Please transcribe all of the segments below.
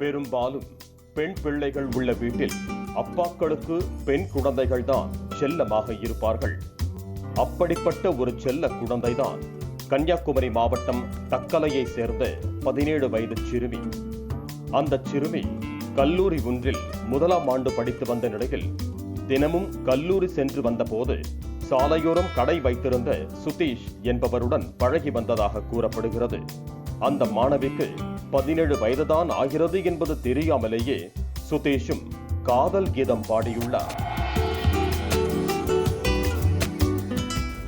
பெரும்பாலும் பெண் பிள்ளைகள் உள்ள வீட்டில் அப்பாக்களுக்கு பெண் குழந்தைகள்தான் செல்லமாக இருப்பார்கள். அப்படிப்பட்ட ஒரு செல்ல குழந்தைதான் கன்னியாகுமரி மாவட்டம் தக்கலையை சேர்ந்த பதினேழு வயது சிறுமி. அந்த சிறுமி கல்லூரி ஒன்றில் முதலாம் ஆண்டு படித்து வந்த நிலையில் தினமும் கல்லூரி சென்று வந்தபோது சாலையோரம் கடை வைத்திருந்த சுதீஷ் என்பவருடன் பழகி வந்ததாக கூறப்படுகிறது. அந்த மாணவிக்கு பதினேழு வயதுதான் ஆகிறது என்பது தெரியாமலேயே சுதேஷும் காதல் கீதம் பாடியுள்ளார்.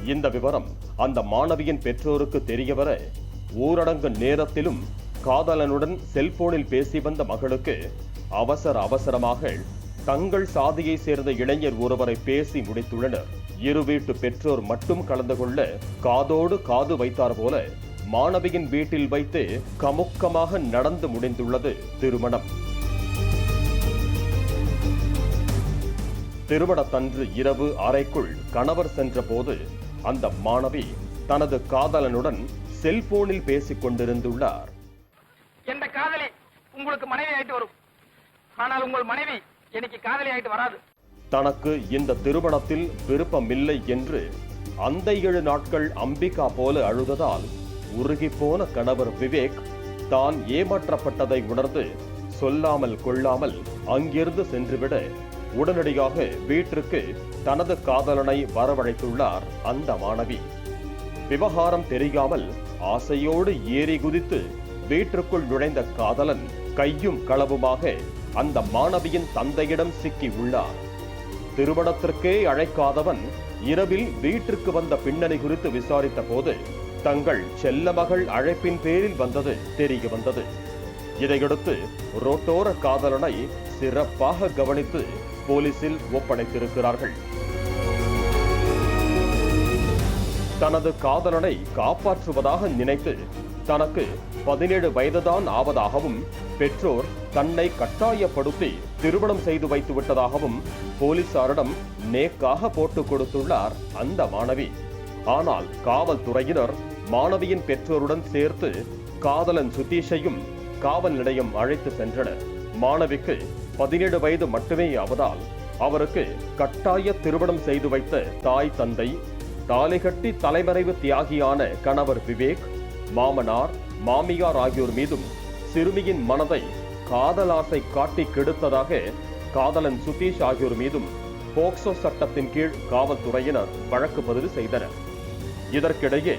இந்த விவரம் அந்த மாணவியின் பெற்றோருக்கு தெரியவர ஊரடங்கு நேரத்திலும் காதலனுடன் செல்போனில் பேசி வந்த மகளுக்கு அவசர அவசரமாக தங்கள் சாதியை சேர்ந்த இளைஞர் ஒருவரை பேசி முடித்துள்ளனர். இரு வீட்டு பெற்றோர் மட்டும் கலந்து கொள்ள காதோடு காது வைத்தார் போல மாணவியின் வீட்டில் வைத்து கமுக்கமாக நடந்து முடிந்துள்ளது திருமணம். திருமணத்தன்று இரவு அறைக்குள் கணவர் சென்றபோது அந்த மாணவி தனது காதலனுடன் செல்போனில் பேசிக் கொண்டிருந்துள்ளார். எந்த காதலி உங்களுக்கு மனைவி ஆயிட்டு வரும். ஆனால் உங்கள் மனைவி எனக்கு காதலி ஆயிட்டு வராது. தனக்கு இந்த திருமணத்தில் விருப்பமில்லை என்று அந்த ஏழு நாட்கள் அம்பிகா போல அழுததால் உருகிப்போன கணவர் விவேக் தான் ஏமாற்றப்பட்டதை உணர்ந்து சொல்லாமல் கொள்ளாமல் அங்கிருந்து சென்றுவிட உடனடியாக வீட்டிற்கு தனது காதலனை வரவழைத்துள்ளார் அந்த மாணவி. விவகாரம் தெரியாமல் ஆசையோடு ஏறி குதித்து வீட்டிற்குள் நுழைந்த காதலன் கையும் களவுமாக அந்த மாணவியின் தந்தையிடம் சிக்கி உள்ளார். திருமணத்திற்கே அழைக்காதவன் இரவில் வீட்டிற்கு வந்த பின்னணி குறித்து விசாரித்த போது தங்கள் செல்ல மகள் அழைப்பின் பேரில் வந்தது தெரிய வந்தது. இதையடுத்து ரோட்டோர காதலனை சிறப்பாக கவனித்து போலீசில் ஒப்படைத்திருக்கிறார்கள். தனது காதலனை காப்பாற்றுவதாக நினைத்து தனக்கு பதினேழு வயதுதான் ஆவதாகவும் பெற்றோர் தன்னை கட்டாயப்படுத்தி திருமணம் செய்து வைத்து விட்டதாகவும் போலீசாரிடம் நேக்காக போட்டுக் கொடுத்துள்ளார் அந்த மாணவி ஆனால் காவல்துறையினர் மாணவியின் பெற்றோருடன் சேர்த்து காதலன் சுதீஷையும் காவல் நிலையம் அழைத்து சென்றனர். மாணவிக்கு பதினேழு வயது மட்டுமே ஆவதால் அவருக்கு கட்டாய திருமணம் செய்து வைத்த தாய் தந்தை தாலிகட்டி தலைமறைவு தியாகியான கணவர் விவேக் மாமனார் மாமியார் ஆகியோர் மீதும் சிறுமியின் மனதை காதலாசை காட்டி கெடுத்ததாக காதலன் சுதீஷ் ஆகியோர் மீதும் போக்சோ சட்டத்தின் கீழ் காவல்துறையினர் வழக்கு பதிவு செய்தனர். இதற்கிடையே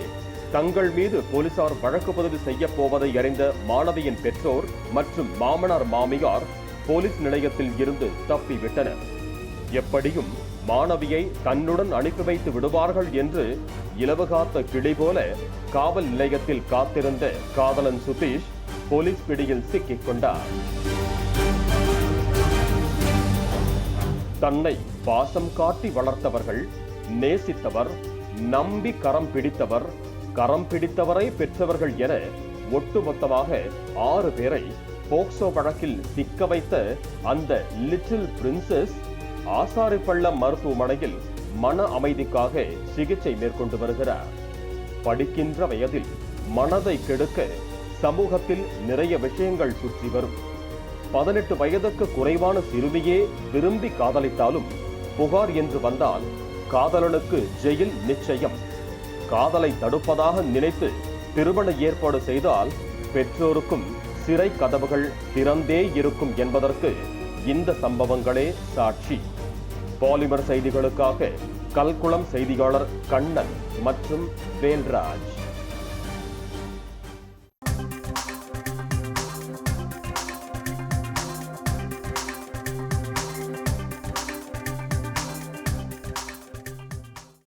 தங்கள் மீது போலீசார் வழக்கு பதிவு செய்ய போவதை அறிந்த மாணவியின் பெற்றோர் மற்றும் மாமனார் மாமியார் போலீஸ் நிலையத்தில் இருந்து தப்பிவிட்டனர். எப்படியும் மாணவியை தன்னுடன் அனுப்பி வைத்து விடுவார்கள் என்று இலவுகாத்த கிளி போல காவல் நிலையத்தில் காத்திருந்த காதலன் சுதீஷ் போலீஸ் பிடியில் சிக்கிக் கொண்டார். தன்னை பாசம் காட்டி வளர்த்தவர்கள் நேசித்தவர் நம்பி கரம் பிடித்தவர் கரம் பிடித்தவரை பெற்றவர்கள் என ஒட்டுமொத்தமாக ஆறு பேரை போக்சோ வழக்கில் சிக்க வைத்த அந்த லிட்டில் பிரின்சஸ் ஆசாரிப்பள்ளம் மருத்துவமனையில் மன அமைதிக்காக சிகிச்சை மேற்கொண்டு வருகிறார். படிக்கின்ற வயதில் மனதை கெடுக்க சமூகத்தில் நிறைய விஷயங்கள் சுற்றி வரும். பதினெட்டு வயதுக்கு குறைவான சிறுமியே விரும்பி காதலித்தாலும் புகார் என்று வந்தால் காதலனுக்கு ஜெயில் நிச்சயம். காதலை தடுப்பதாக நினைத்து திருமண ஏற்பாடு செய்தால் பெற்றோருக்கும் சிறை கதவுகள் திறந்தே இருக்கும் என்பதற்கு இந்த சம்பவங்களே சாட்சி. பாலிமர் செய்திகளுக்காக கல்குளம் செய்தியாளர் கண்ணன் மற்றும் வேல்ராஜ்.